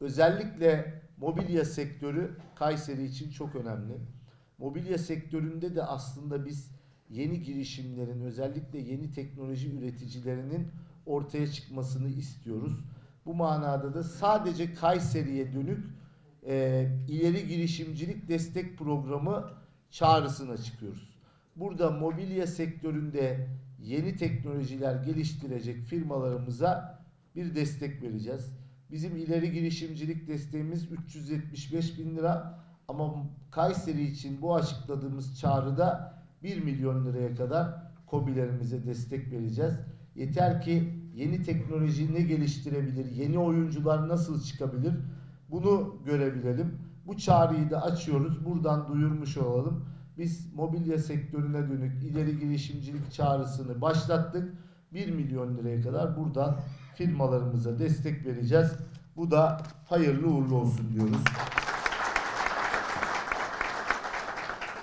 Özellikle mobilya sektörü Kayseri için çok önemli. Mobilya sektöründe de aslında biz yeni girişimlerin özellikle yeni teknoloji üreticilerinin ortaya çıkmasını istiyoruz. Bu manada da sadece Kayseri'ye dönük e, ileri girişimcilik destek programı çağrısına çıkıyoruz. Burada mobilya sektöründe yeni teknolojiler geliştirecek firmalarımıza bir destek vereceğiz. Bizim ileri girişimcilik desteğimiz 375 bin lira ama Kayseri için bu açıkladığımız çağrıda 1 milyon liraya kadar KOBİ'lerimize destek vereceğiz. Yeter ki yeni teknoloji ne geliştirebilir, yeni oyuncular nasıl çıkabilir bunu görebilelim. Bu çağrıyı da açıyoruz. Buradan duyurmuş olalım. Biz mobilya sektörüne dönük ileri girişimcilik çağrısını başlattık. 1 milyon liraya kadar buradan firmalarımıza destek vereceğiz. Bu da hayırlı uğurlu olsun diyoruz.